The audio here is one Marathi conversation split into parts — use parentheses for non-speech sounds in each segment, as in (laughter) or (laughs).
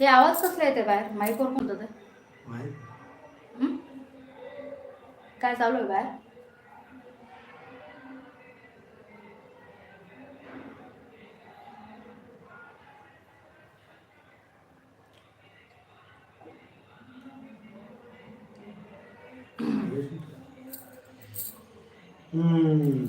हे आवाज कसला येते बाहेर माईकवर कोणतं ते माहीत हं? काय चालू आहे बाहेर हम्म.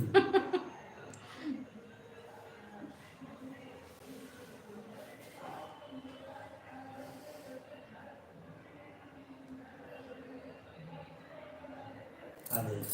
चालेल.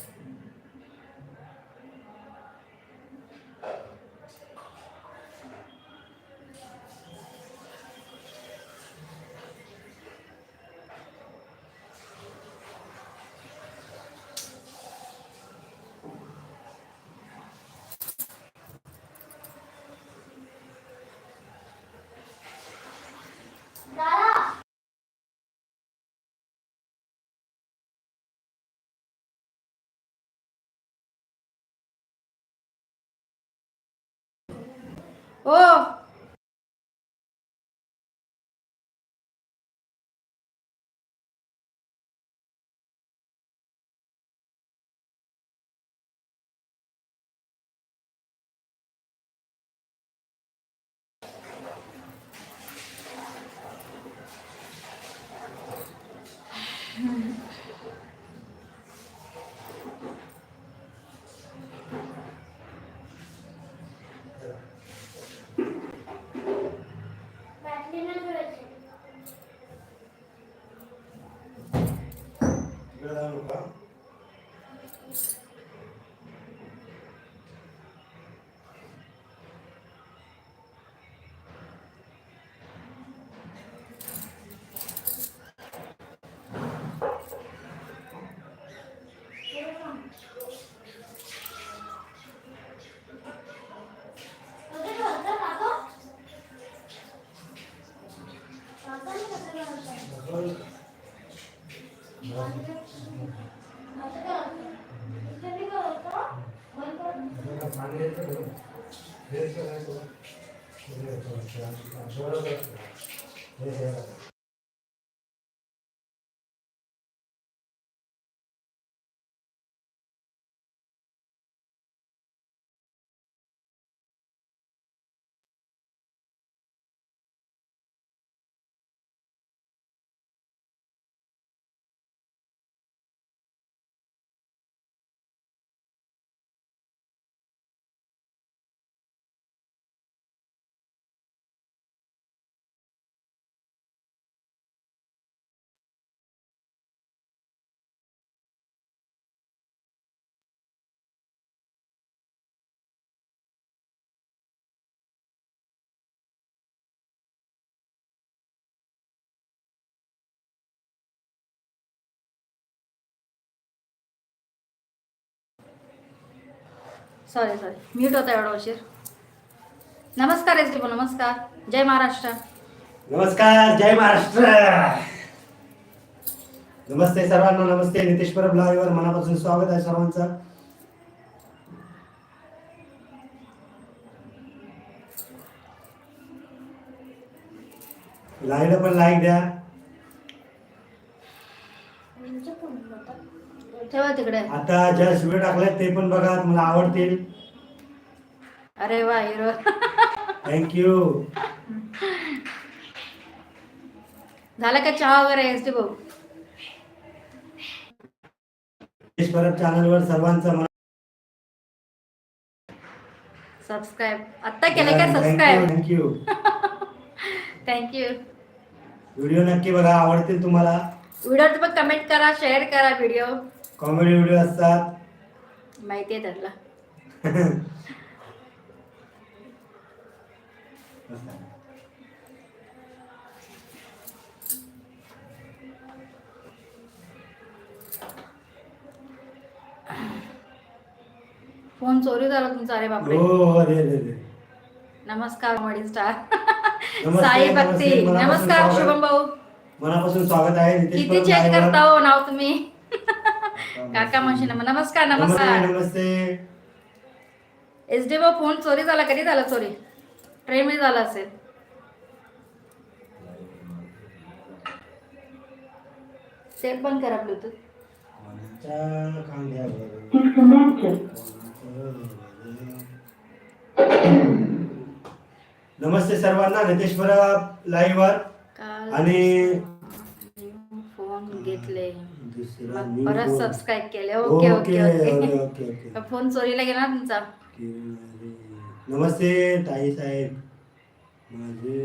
ओ దేశ सॉरी सॉरी म्यूट होता एवढा उशीर. नमस्कार एस नमस्कार. जय महाराष्ट्र. नमस्कार जय महाराष्ट्र. नमस्ते सर्वांना नमस्ते नितेश परब लाईव्हवर मनापासून स्वागत आहे सर्वांचं. लाईव्हला पण लाईक द्या. ठेवा तिकडे. आता ज्या व्हिडिओ टाकल्यात ते पण बघा तुम्हाला आवडतील. अरे वा हिरो. थँक्यू झाला का चहा वगैरे एस टी भाऊ? परब चॅनलवर सर्वांचं मना- सबस्क्राईब आत्ता केलं काय? सबस्क्राईब थँक्यू थँक्यू व्हिडिओ नक्की बघा आवडतील तुम्हाला. व्हिडिओ पण कमेंट करा शेअर करा व्हिडिओ कॉमेडी व्हिडिओ असतात. माहिती आहे त्यातला. फोन चोरी झाला तुमचा अरे बापरे. हो हो नमस्कार मॉडी स्टार. साई भक्ती. नमस्कार. शुभम भाऊ. मनापासून स्वागत आहे. किती चेंज. करता हो नाव तुम्ही? काका म्हणशी नमस्कार नमस्कार. नमस्ते. एस डी फोन चोरी झाला कधी झाला चोरी? ट्रेन मध्ये झाला असेल. सेट बंद करा ब्लूटूथ. नमस्ते सर्वांना नितेश्वर लाईव्ह वर. आणि फोन घेतले. दुसरा मग new परत phone. सबस्क्राईब केले. ओके ओके ओके (laughs) फोन चोरीला गेला ना तुमचा नमस्ते ताई साहेब. माझे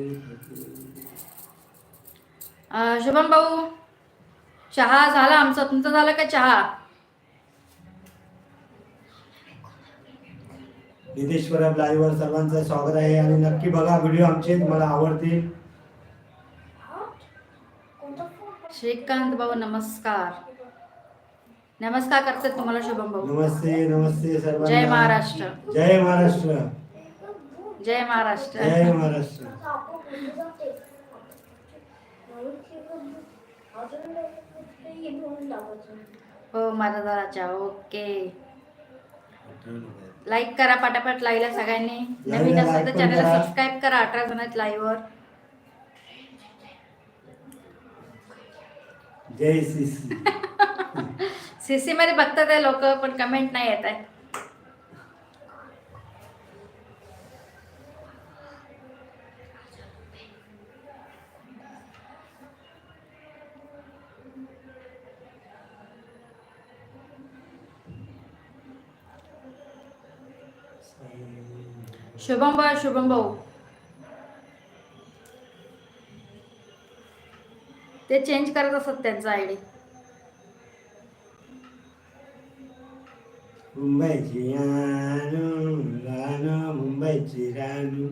अं, शुभम भाऊ चहा झाला आमचा. तुमचा झाला का चहा? नितेश्वर लाईव्ह वर सर्वांचं स्वागत आहे आणि नक्की बघा व्हिडिओ आमचे तुम्हाला आवडतील. श्रीकांत भाऊ नमस्कार. नमस्कार करते तुम्हाला शुभम भाऊ. नमस्ते नमस्ते सर्वांना. जय महाराष्ट्र. जय महाराष्ट्र. जय महाराष्ट्र. जय महाराष्ट्र. हो चहा ओके. लाईक करा पटापट. लाईव्हला सगळ्यांनी. नवीन असेल तर चॅनल करा. सबस्क्राईब करा अठरा जण आहेत लाईव्हवर जय सीसी सीसी मध्ये बघतात आहे लोक, पण कमेंट नाही येत आहे शुभम भाऊ शुभम भाऊ. ते चेंज करत असत त्यांचा आयडी मुंबईची रानू रानू मुंबईची रानू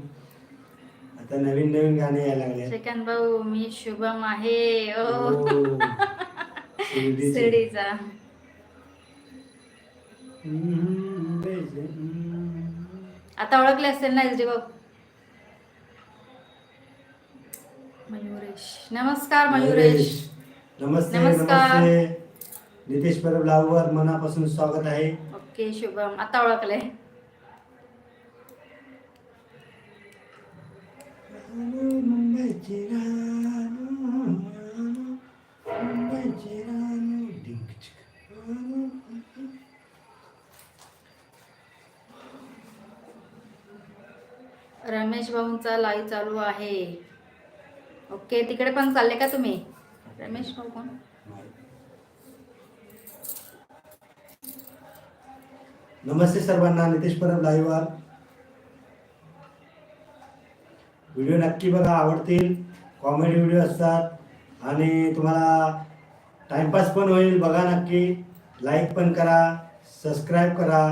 आता नवीन नवीन गाणे यायला लागले श्रीकांत भाऊ मी शुभम आहे. ओ. हो. शिर्डीचे. शिर्डीचा. मुंबईचे, हम्म. आता ओळखले असेल ना एस डी भाऊ मयुरेश. नमस्कार मयुरेश. नमस्ते नमस्कार. नितेश परब लाववर मनापासून स्वागत आहे. ओके शुभम. आता ओळखले मुंबईची मुंबईची. रमेश भाऊंचा लाईव्ह चालू आहे. ओके तिकडे पण चालले का तुम्ही? रमेश भाऊ कोण? नमस्ते सर्वांना नितेश परब लाईव्ह व्हिडिओ नक्की बघा आवडतील. कॉमेडी व्हिडिओ असतात. आणि तुम्हाला टाइमपास पण होईल बघा नक्की. लाईक पण करा सबस्क्राईब करा.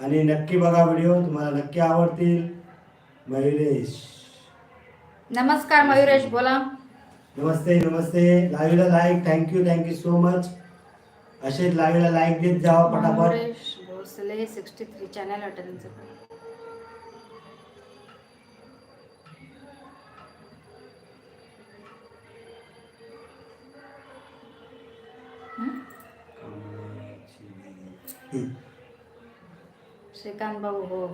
आणि नक्की बघा व्हिडिओ तुम्हाला नक्की आवडतील. मयुरेश नमस्कार मयुरेश बोला. नमस्ते नमस्ते. लाईव्हला like thank you thank you so much असेच लाईव्हला लाईक देत जावा पटापट. Mayuresh Bhosale sixty three channel त्यांचं श्रीकांत भाऊ हो.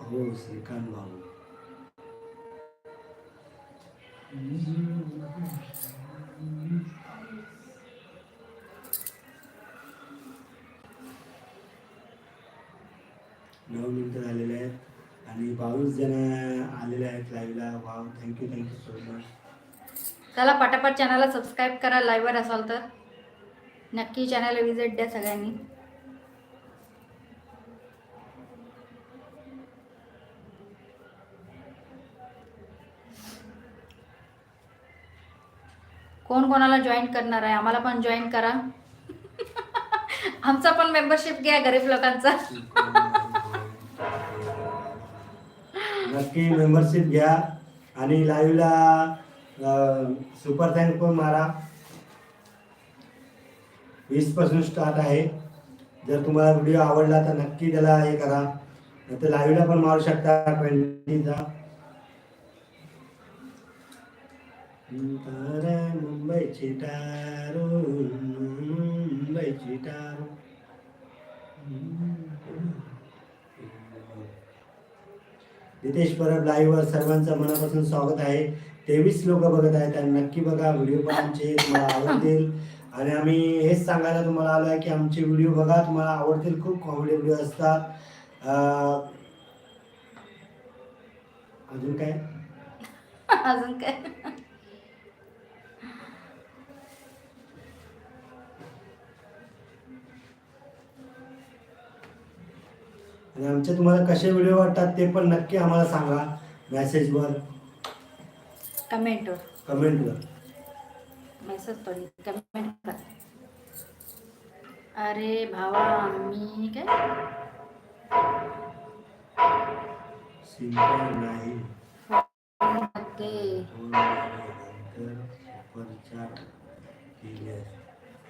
हो श्रीकांत भाऊ. नऊ मिनिटं झालेले आहेत आणि बावीस जण आलेले आहेत लाईव्हला wow thank you thank you so much चला पटापट चॅनलला सबस्क्राईब करा. लाईव्हवर असाल तर. नक्की चॅनलला विजिट द्या सगळ्यांनी. कोण कोणाला जॉईन करणार आहे? आम्हाला पण जॉईन करा. आमचा पण मेंबरशिप घ्या गरीब लोकांचा. नक्की मेंबरशिप घ्या. आणि लाईव्हला सुपर थँक पण मारा? वीसपासून स्टार्ट आहे. जर तुम्हाला व्हिडिओ आवडला तर नक्की त्याला हे करा. नाही तर लाईव्हला पण मारू शकता ट्वेंटीचा. मुंबईची टारो मुंबईची टारो नितेश परब लाईव्हवर सर्वांचं मनापासून स्वागत आहे. तेवीस लोक बघत आहेत आणि नक्की बघा व्हिडिओ पण आमचे तुम्हाला आवडतील. आणि आम्ही हेच सांगायला तुम्हाला आलो आहे की आमचे व्हिडिओ बघा तुम्हाला आवडतील खूप कॉमेडी व्हिडिओ असतात. अजून काय? (laughs) अजून काय? आणि आमचे तुम्हाला कसे व्हिडिओ वाटतात ते पण नक्की आम्हाला सांगा. मेसेजवर कमेंटवर कमेंटवर मेसेज थोडी कमेंट कर अरे भावा मी काय? सिंपल नाही. ते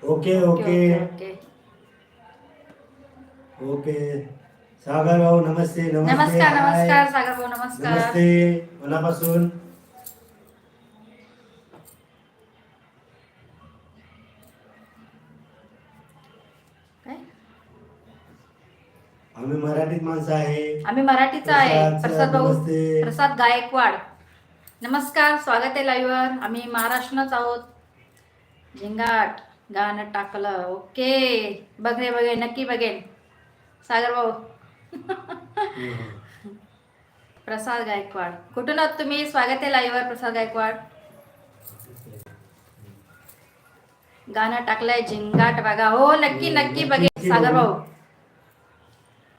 okay okay okay okay Sagar भाऊ नमस्ते नमस्ते. नमस्कार हाय. नमस्कार सागर भाऊ नमस्कार. नमस्ते मनापासून. काय? आम्ही मराठीत माणसं आहे. आम्ही मराठीचा आहे. प्रसाद भाऊ नमस्ते. प्रसाद गायकवाड. नमस्कार स्वागत आहे लाईव्हवर आम्ही महाराष्ट्रनच आहोत. झिंगाट गाणं टाकलं. ओके. बघ रे बघेन. नक्की बघेन. सागर भाऊ (laughs) प्रसाद गायकवाड. कुठून आहात तुम्ही? स्वागत आहे लाईव्हवर प्रसाद गायकवाड. गाणं टाकलंय झिंगाट बघा हो नक्की नक्की बघेन. सागर भाऊ.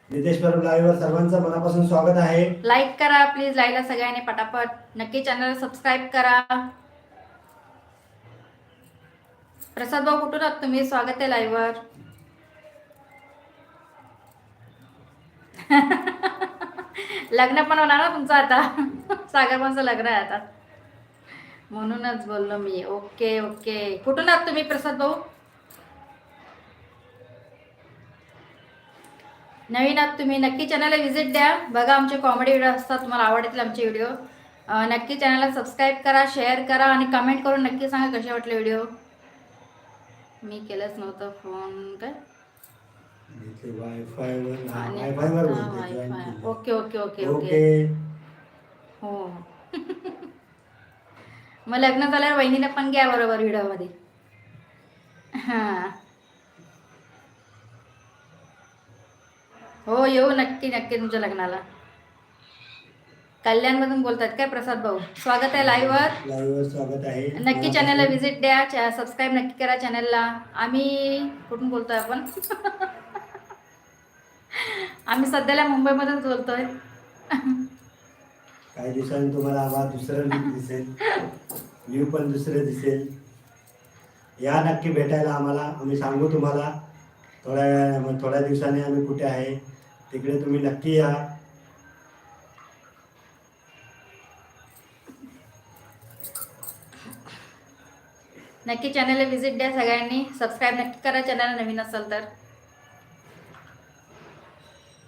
नितेश परब लाईव्हवर सर्वांचं मनापासून स्वागत आहे. लाईक करा प्लीज लाईला सगळ्यांनी पटापट. नक्की चॅनल सबस्क्राईब करा. प्रसाद भाऊ कुठून आहात तुम्ही? स्वागत आहे लाईव्हवर लग्न पण होणार ना तुमचं आता. सागर लग्न आहे आता. म्हणूनच बोललो मी. Okay okay. कुठून आहात तुम्ही प्रसाद भाऊ? नवीन आहात तुम्ही. नक्की चॅनलला व्हिजिट द्या. बघा आमचे कॉमेडी व्हिडिओ असतात. तुम्हाला आवडतील आमचे व्हिडिओ नक्की चॅनलला सबस्क्राईब करा शेअर करा आणि कमेंट करून नक्की सांगा कसे वाटले व्हिडिओ मी केलंच नव्हतं फोन काय? आणि हा, बोलते, join Wi-Fi. केलं. Okay okay okay okay. Okay. हो. (laughs) मग लग्न झाल्यावर वहिनीला पण घ्या बरोबर व्हिडिओमध्ये. हां. हो येऊ नक्की नक्की तुमच्या लग्नाला. कल्याणमधून बोलतात काय प्रसाद भाऊ? स्वागत आहे लाईव्हवर लाईव्हवर स्वागत आहे. नक्की चॅनलला व्हिजिट द्या सबस्क्राईब नक्की करा चॅनलला आम्ही कुठून बोलतोय आपण? (laughs) आम्ही सध्याला मुंबईमधूनच बोलतोय. काही दिवसांनी तुम्हाला आवाज दुसरं लुक दिसेल. व्ह्यू पण दुसरं दिसेल. या नक्की भेटायला आम्हाला आम्ही सांगू तुम्हाला थोड्या वेळा- थोड्या दिवसांनी आम्ही कुठे आहे तिकडे तुम्ही नक्की या. नक्की चॅनलला व्हिजिट द्या सगळ्यांनी. सबस्क्राईब नक्की करा चॅनल नवीन असेल तर.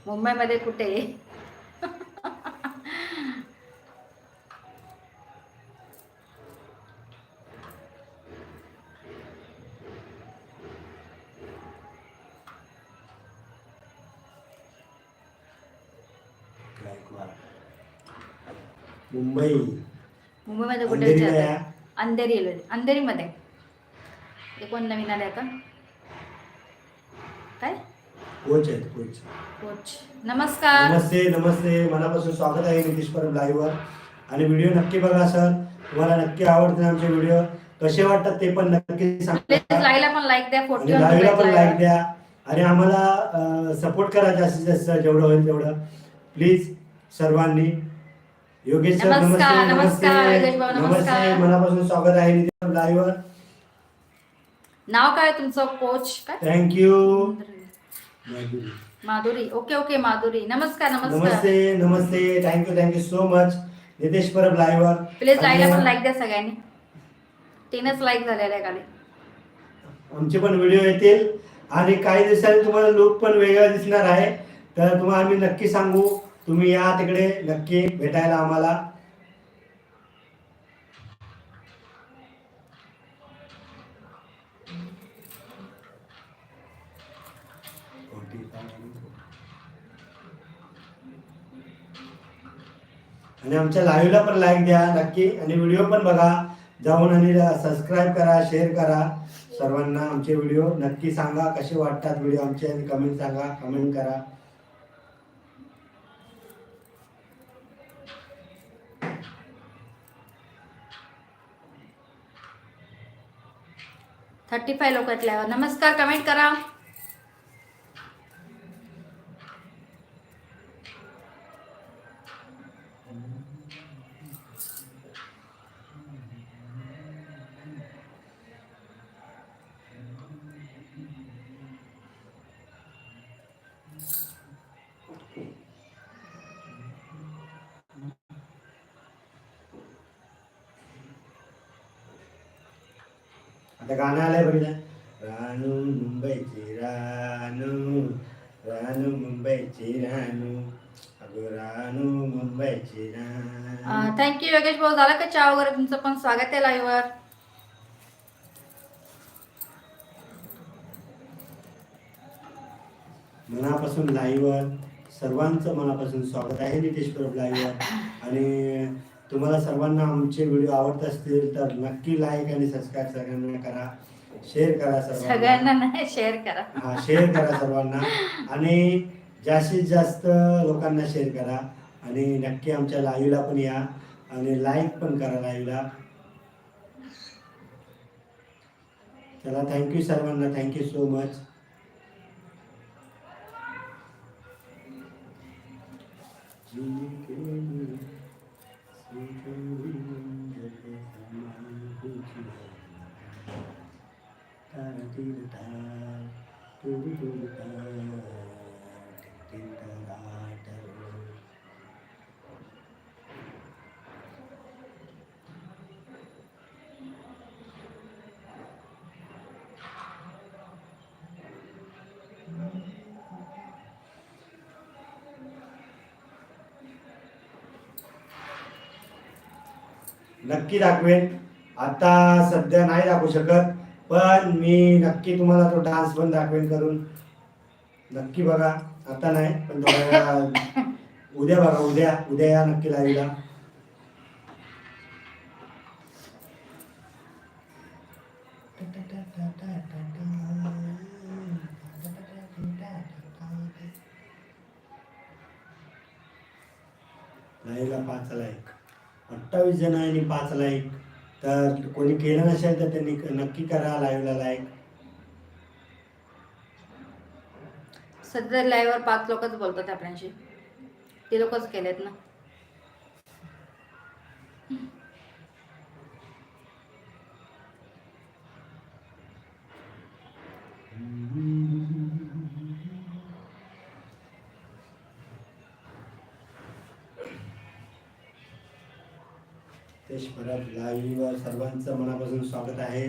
मुंबईमध्ये कुठे? मुंबई. मुंबईमध्ये कुठे विचारतात. अंधेरी अंधेरीमध्ये. हे कोण नवीन आले आता? काय? कोच आहेत कोच. कोच. नमस्कार. नमस्ते नमस्ते. मनापासून स्वागत आहे नितीश परब लाईव्हवर. आणि व्हिडिओ नक्की बघा सर. तुम्हाला नक्की आवडतील आमचे व्हिडिओ. कसे वाटतात ते पण नक्की सांगा. लाईला पण लाईक द्या फोटो लाईव्हला पण लाईक द्या. आणि आम्हाला सपोर्ट करा जास्तीत जास्त जेवढं होईल तेवढं. प्लीज सर्वांनी. योगेश सर नमस्कार, नमस्ते. नमस्ते. मनापासून स्वागत आहे नितीश लाईव्हवर. नाव काय तुमचं? कोच काय? Thank you Madhuri. Okay okay Madhuri. नमस्कार नमस्कार. नमस्ते नमस्ते. Thank you thank you so much Nitesh Parab लाईव्हवर please लाईला पण लाईक द्या सगळ्यांनी. तीनच लाईक झालेले आहे खाली. आमचे पण व्हिडिओ येतील. आणि काही दिवसांनी तुम्हाला लुक पण वेगळा दिसणार आहे. तर तुम्हाला आम्ही नक्की सांगू. तुम्ही या तिकडे. नक्की भेटायला आम्हाला. आणि आमच्या लाईव्हला पण लाईक द्या नक्की. आणि व्हिडिओ पण बघा. जाऊन आणि सबस्क्राईब करा शेअर करा. सर्वांना आमचे व्हिडिओ नक्की सांगा. कसे वाटतात व्हिडिओ आमचे आणि कमेंट सांगा. कमेंट करा. थर्टी फाय लोक नमस्कार कमेंट करा. आता गाणं आलंय बघितलं रानू मुंबईची रानू रानू मुंबईची रानू अगो रानू मुंबईची रानू थँक्यू योगेश भाऊ झालं का चहा वगैरे तुमचं पण स्वागत आहे live. वर मनापासून लाईव्हवर सर्वांचं मनापासून स्वागत आहे नितेश परब लाईव्हवर आणि तुम्हाला सर्वांना आमचे व्हिडिओ आवडत असतील तर नक्की लाईक आणि सबस्क्राईब सगळ्यांना करा. शेअर करा सर्वांना. सगळ्यांना नाही शेअर करा. हा शेअर करा सर्वांना. आणि जास्तीत जास्त लोकांना शेअर करा. आणि नक्की आमच्या लाईव्हला पण या. आणि लाईक पण करा लाईव्हला चला थँक्यू सर्वांना. Thank you so much ta ti ta tu tu ta नक्की दाखवेन. आता सध्या नाही दाखवू शकत पण मी नक्की तुम्हाला तो डान्स पण दाखवेन करून. नक्की बघा आता नाही पण थोड्या (laughs) उद्या बघा उद्या उद्या या नक्की लाईव्हला लाईव्हला (laughs) पाच लाईक अठ्ठावीस जण आहे आणि पाच लाईक तर कोणी केलं नसेल तर त्यांनी नक्की करा लाईव्हला लाईक सध्या live वर पाच लोकच बोलतात आपल्याशी. ते लोकच केलेत ना. तेच परत लाईव्हवर सर्वांचं मनापासून स्वागत आहे.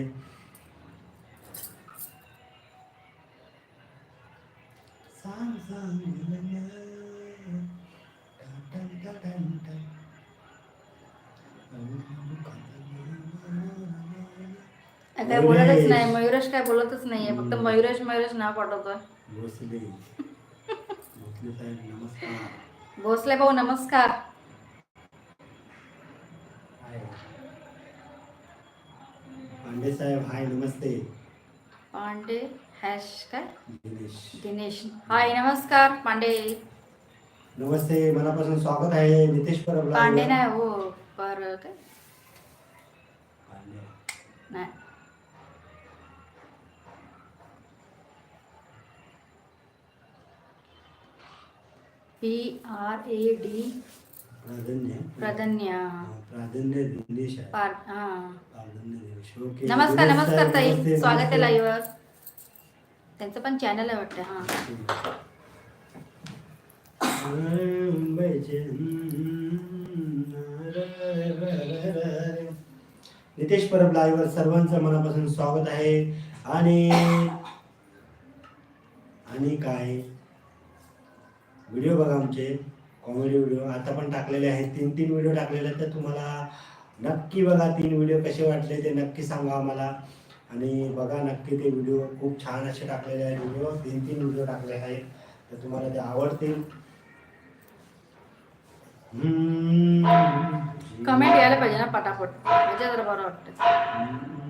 काय बोलतच नाही मयुरेश. काय बोलतच नाहीये फक्त मयुरेश मयुरेश नाव पाठवतोय. भोसले (laughs) भाऊ नमस्कार हाय पांडे साहेब हाय नमस्ते. पांडे हॅश काय? दिनेश. दिनेश. हाय नमस्कार पांडे. नमस्ते मनापासून स्वागत आहे. नितेश परब पांडे नाही हो पर काय? पांडे. नाही. पी आर ए डी प्राधान्य. प्राधान्य. प्राधान्य दिनेश आहे. पार हा. प्राधान्य दिनेश ओके. नमस्कार नमस्कार ताई. स्वागत आहे. लाईव्हवर त्यांचं पण चॅनल आहे वाटतं हा. नितेश परब लाईव्हवर सर्वांचं मनापासून स्वागत आहे. आणि आणि काय? व्हिडिओ बघा आमचे. कॉमेडी व्हिडिओ आता पण टाकलेले आहेत. तीन तीन व्हिडिओ टाकलेले आहेत. तर तुम्हाला नक्की बघा तीन व्हिडिओ कसे वाटले ते नक्की सांगा आम्हाला. आणि बघा नक्की ते व्हिडिओ खूप छान असे टाकलेले आहेत व्हिडिओ तीन तीन व्हिडिओ टाकले आहेत. तर तुम्हाला ते आवडतील. कमेंट यायला पाहिजे ना पटापट. म्हणजे बरं वाटतं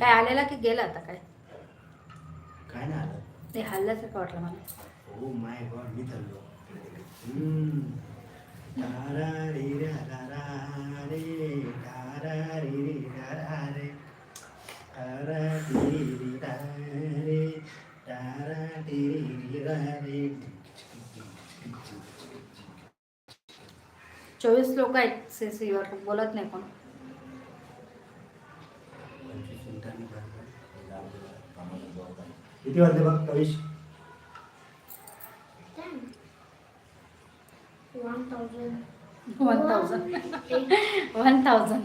काय आलेला की गेला आता काय? काय ना आलं. ते हल्ल्यासारखं वाटलं मला. ओ माय गॉड मी हम्म. तारा रे रा रा रा रे, तारा रे रे रा रा. रे, तारा रे रे रा रे, तारा रे रे रा. रे. चोवीस लोक आहेत सीसीवर बोलत नाही कोण. किती वाजले बघ Kavish. One thousand one thousand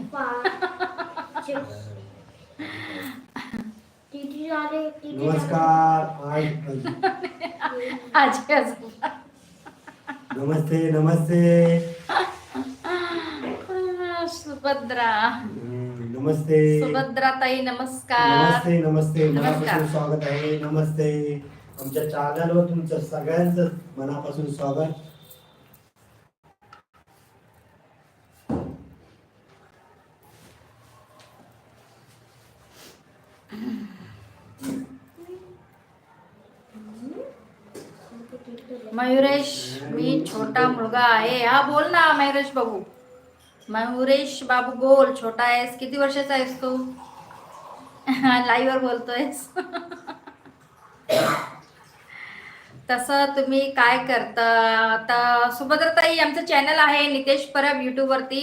नमस्कार. हाय. आजी नमस्ते नमस्ते. सुभद्रा? नमस्ते. सुभद्रा ताई नमस्कार. नमस्ते नमस्ते. मनापासून स्वागत आहे. नमस्ते. आमच्या चॅनलवर तुमचं सगळ्यांचं मनापासून स्वागत. मयुरेश मी छोटा मुलगा आहे. हा बोल ना मयुरेश बाबू. मयुरेश बाबू बोल छोटा आहेस. किती वर्षाचा आहेस तू? लाईव्हवर बोलतोयस. तसं तुम्ही काय करता? आता सुभद्रताई आमचं चॅनल आहे नितेश परब यूट्यूबवरती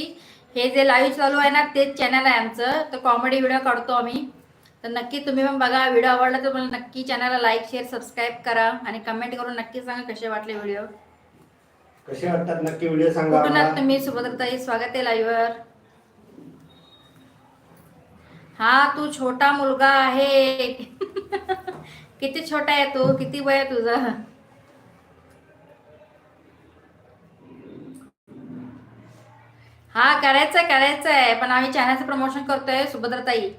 हे जे लाईव्ह चालू आहे ना तेच चॅनल आहे आमचं. तर कॉमेडी व्हिडिओ काढतो आम्ही. तर नक्की तुम्ही पण बघा व्हिडिओ आवडला तर मला नक्की चॅनलला लाईक शेअर सबस्क्राईब करा. आणि कमेंट करून नक्की सांगा कसे वाटले व्हिडिओ कसे वाटतात? नक्की व्हिडिओ सांगा कुठून आहात. तुम्ही? सुभद्रताई स्वागत आहे लाईव्हवर हा तू छोटा मुलगा आहे. (laughs) किती छोटा आहे तू? किती वय आहे तुझं? हा करायचंय करायचंय पण आम्ही चॅनलचं प्रमोशन करतोय सुभद्राताई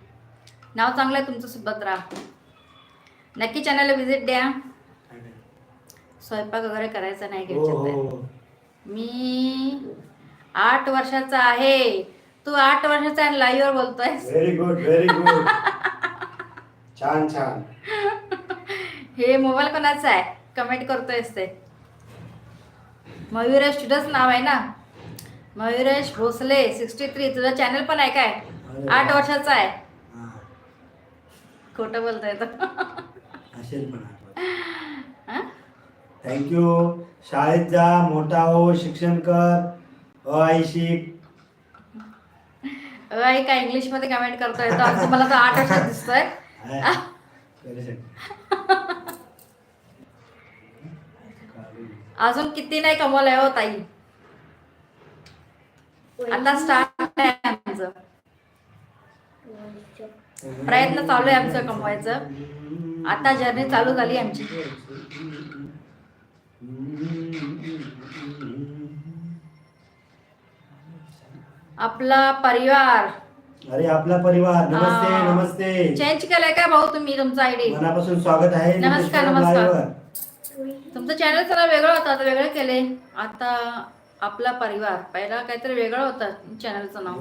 नाव चांगलं आहे तुमचं सुभद्रा. नक्की चॅनलला व्हिजिट द्या. स्वयंपाक वगैरे करायचा नाही हो घ्यायचा हो. मी आठ वर्षाचा आहे. तू आठ वर्षाचा आहे लाईव्हवर बोलतोय व्हेरी गुड व्हेरी गुड छान छान. हे मोबाईल कोणाचा आहे? कमेंट करतोयस ते. मयुरेश तुझंच नाव आहे ना? मयुरेश भोसले सिक्स्टी थ्री तुझं चॅनल पण आहे काय? आठ वर्षाचा आहे. खोटं बोलतोय तो. असेल पण? थँक्यू शाळेत जा मोठा हो शिक्षण कर. अ आई शिक अय काय इंग्लिशमध्ये कमेंट करतोय? तो आज मला तर आठ वर्षात दिसतोय. अजून किती नाही कमवलंय हो ताई. आता स्टार्ट आहे आमचं. प्रयत्न चालू आहे आमचं कमवायचं. आता जर्नी चालू झाली आमची. आपला परिवार. अरे आपला परिवार. नमस्ते. नमस्ते. चेंज केलाय का भाऊ तुम्ही तुमचा आयडी मनापासून स्वागत आहे. नमस्कार, नमस्कार. तुमचं चॅनल जरा वेगळं होतं आता वेगळं केले आता आपला परिवार. पहिला काहीतरी वेगळं होतं चॅनलचं नाव.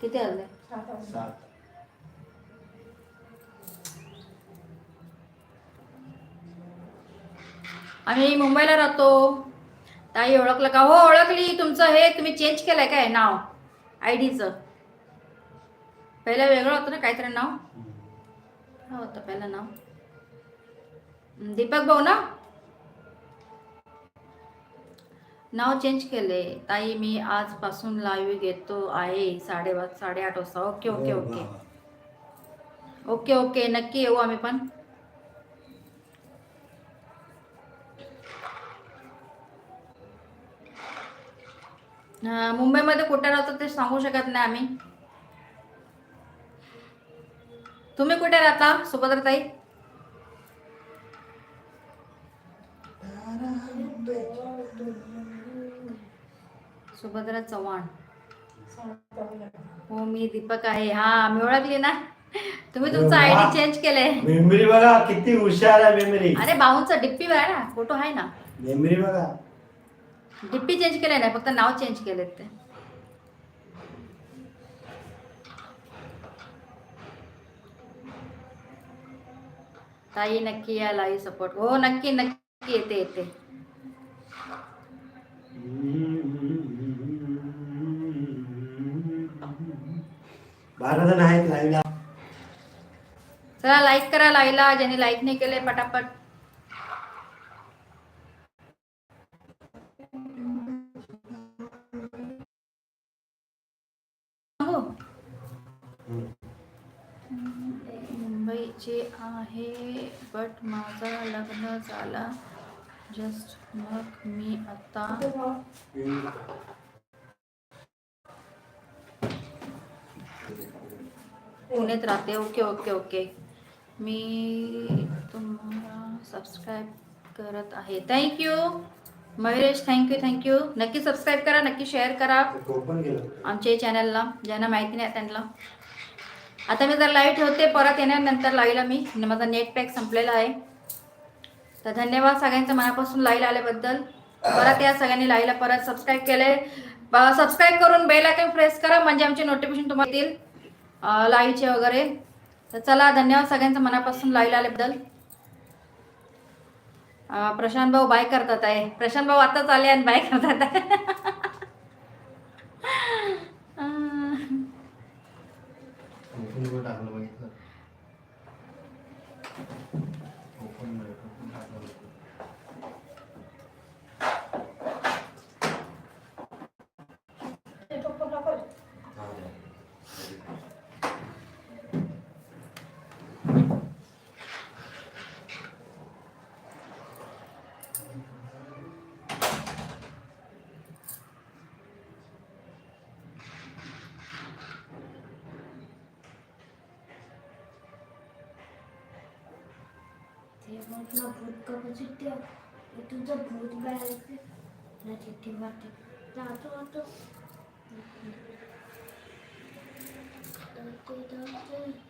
किती आले सात. आम्ही मुंबईला राहतो. ताई ओळखलं का? हो ओळखली. तुमचं हे तुम्ही चेंज केलंय काय? नाव? आय डीचं पहिलं वेगळं होतं ना काहीतरी नाव? हो होतं पहिलं नाव? दीपक भाऊ ना? नाव चेंज केले ताई मी आजपासून लाईव्ह घेतो आहे. साडे साडेआठ वाजता. Okay okay okay. Okay okay नक्की येऊ आम्ही पण. मुंबईमध्ये कुठे राहतो ते सांगू शकत नाही आम्ही. तुम्ही कुठे राहता सुभद्रताई? सुभद्रा चव्हाण. हो मी दीपक आहे. हा मी ओळखली ना. तुम्ही तुमचा. आयडी चेंज केलंय. मेमरी बघा किती हुशार आहे मेमरी. अरे भाऊचा डिप्पी आहे ना फोटो आहे ना. मेमरी बघा. डिप्पी चेंज केलंय नाही फक्त नाव चेंज केलेत ते. ताई नक्की या लाईव्ह सपोर्ट हो नक्की नक्की येते येते. बारा जण आहेत लाईव्हला. चला लाईक करा लाईला. ज्यांनी लाईक नाही केले पटापट. मुंबईचे आहे बट माझा लग्न झाला. जस्ट मग मी आता पुण्यात राहते. ओके ओके ओके मी तुम्हाला सबस्क्राईब करत आहे. Thank you Mayuresh thank you thank you नक्की सबस्क्राईब करा नक्की शेअर करा. आमच्या चॅनलला ज्यांना माहिती नाही त्यांना. आता मी जर लाईव्ह ठेवते परत येण्यानंतर लाईला लाईव्हला मी. आणि माझा नेट पॅक संपलेला आहे. तर धन्यवाद सगळ्यांचं मनापासून लाईव्ह आल्याबद्दल. परत या सगळ्यांनी लाईव्हला परत सबस्क्राईब केले सबस्क्राईब करून बेल आयकन प्रेस करा म्हणजे आमचे नोटिफिकेशन तुम्हाला येतील. लाईव्हचे वगैरे. तर चला धन्यवाद सगळ्यांचं मनापासून लाईव्ह आल्याबद्दल. प्रशांत भाऊ बाय करतात आहे. प्रशांत भाऊ आताच आले आणि बाय करतात आहे (laughs) अं, ओपन करून можно будет положить и туда будет говорить на эти маты. Да, то то. Куда ты?